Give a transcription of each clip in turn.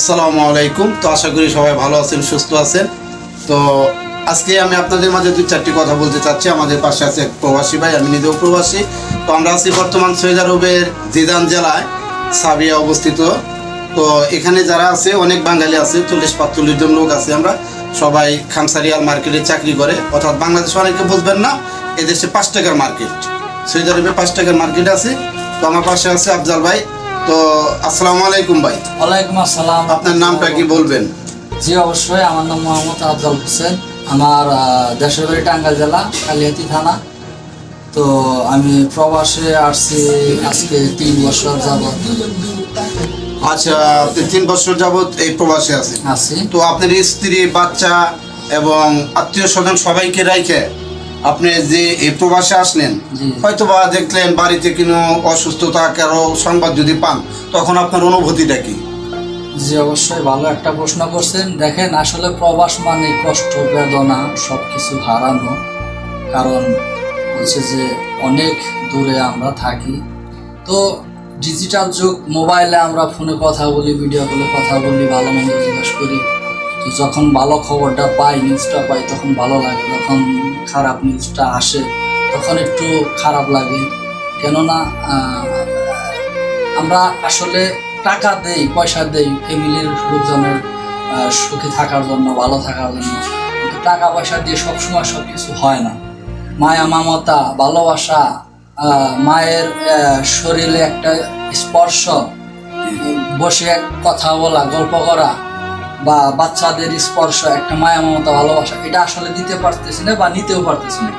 আসসালামু আলাইকুম। তো আশা করি সবাই ভালো আছেন, সুস্থ আছেন। তো আজকে আমি আপনাদের মাঝে দুই চারটি কথা বলতে চাচ্ছি। আমাদের পাশে আছে এক প্রবাসী ভাই, আমি নিজেও প্রবাসী। তো আমরা আছি বর্তমান সৈয়দ আরবের জিদান জেলায়, সাবিয়া অবস্থিত। তো এখানে যারা আছে, অনেক বাঙালি আছে, চল্লিশ পাঁচচল্লিশ জন লোক আছে আমরা। সবাই খামসারিয়াল মার্কেটে চাকরি করে। অর্থাৎ বাংলাদেশ অনেকে বুঝবেন না, এদেশে পাঁচ টাকার মার্কেট। সৈয়দ আরবে পাঁচ টাকার মার্কেট আছে। তো আমার পাশে আছে আফজাল ভাই। তো আসসালামু আলাইকুম ভাই। ওয়ালাইকুম আসসালাম। আপনার নামটা কি বলবেন? জি অবশ্যই। আমার নাম মোহাম্মদ আফজাল হোসেন। আমার দেশের বাড়ি টাঙ্গাইল জেলা কালিয়াতি থানা। তো আমি প্রবাসে আসছি আজকে তিন বছর যাবৎ। আচ্ছা আপনি তিন বছর যাবত এই প্রবাসে আছেন। আছি। তো আপনার স্ত্রী বাচ্চা এবং আত্মীয় স্বজন সবাইকে রাইখে আপনি যে এই প্রবাসে আসলেন। হয়তো বা দেখলেন বাড়িতে কোনো অসুস্থতা কারও সংবাদ যদি পান তখন আপনার অনুভূতিটা কি? জি অবশ্যই ভালো একটা প্রশ্ন করছেন। দেখেন আসলে প্রবাস মানে কষ্ট বেদনা সব কিছু হারানো। কারণ হচ্ছে যে অনেক দূরে আমরা থাকি। তো ডিজিটাল যুগ মোবাইলে আমরা ফোনে কথা বলি ভিডিও কলে কথা বলি ভালো মন্দ জিজ্ঞেস করি। তো যখন ভালো খবরটা পাই নিউজটা পাই, তখন ভালো লাগে। যখন খারাপ নিউজটা আসে, তখন একটু খারাপ লাগে। কেননা আমরা আসলে টাকা দেই, পয়সা দেই ফ্যামিলির লোকজনের সুখে থাকার জন্য, ভালো থাকার জন্য। কিন্তু টাকা পয়সা দিয়ে সবসময় সব কিছু হয় না। মায়া, মমতা, ভালোবাসা মায়ের শরীরে একটা স্পর্শ, বসে কথা বলা, গল্প করা বা বাচ্চাদের স্পর্শ, একটা মায়া, মমতা, ভালোবাসা, এটা আসলে দিতে পারতেছি না বা নিতেও পারতেছি না।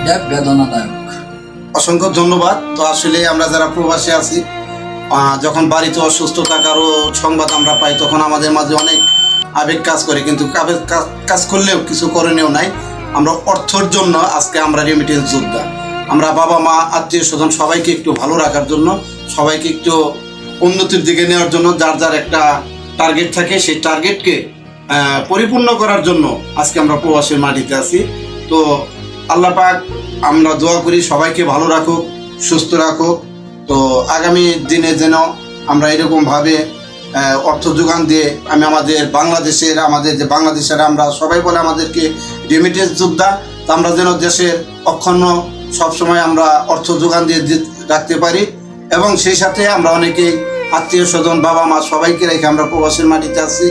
এটা বেদনাদায়ক। অসংখ্য ধন্যবাদ। তো আসলে আমরা যারা প্রবাসে আছি যখন বাড়িতে অসুস্থ থাকারও সংবাদ আমরা পাই, তখন আমাদের মাঝে অনেক আবেগ কাজ করে, কিন্তু কাজ করলেও কিছু করণীয় নাই। আমরা অর্থর জন্য আজকে আমরা রেমিটেন্স যোদ্ধা আমরা বাবা, মা, আত্মীয় স্বজন সবাইকে একটু ভালো রাখার জন্য, সবাইকে একটু উন্নতির দিকে নেওয়ার জন্য, যার যার একটা টার্গেট থাকে, সেই টার্গেটকে পরিপূর্ণ করার জন্য আজকে আমরা প্রবাসের মাটিতে আছি। তো আল্লাহ পাক আমরা দোয়া করি, সবাইকে ভালো রাখুক, সুস্থ রাখুক। তো আগামী দিনে যেন আমরা এরকমভাবে অর্থ যোগান দিয়ে আমি আমাদের বাংলাদেশের, আমাদের যে বাংলাদেশের আমরা সবাই বলে আমাদেরকে রেমিটেন্স যোদ্ধা তা আমরা যেন দেশের অক্ষুণ্ণ সবসময় আমরা অর্থ যোগান দিয়ে রাখতে পারি। এবং সেই সাথে আমরা অনেকেই আত্মীয় স্বজন, বাবা মা সবাইকে রেখে আমরা প্রবাসের মাটিতে আছি।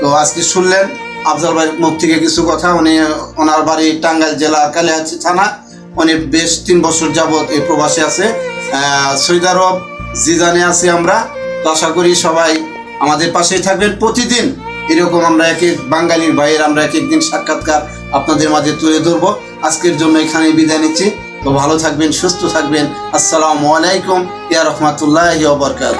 তো আজকে শুনলেন আফজাল ভাইয়ের মুখ থেকে কিছু কথা। উনি ওনার বাড়ি টাঙ্গাইল জেলা কালিয়াচি থানা। উনি বেশ তিন বছর যাবৎ এই প্রবাসে আছে। সৌদি আরব জিজানে আছি আমরা। তো আশা করি সবাই আমাদের পাশেই থাকবেন। প্রতিদিন এরকম আমরা এক এক বাঙালির ভাইয়ের আমরা এক একদিন সাক্ষাৎকার আপনাদের মাঝে তুলে ধরবো। আজকের জন্য এখানে বিদায় নিচ্ছি। তো ভালো থাকবেন সুস্থ থাকবেন। আসসালামু আলাইকুম। ইয়া রহমতুল্লাহ বরকাত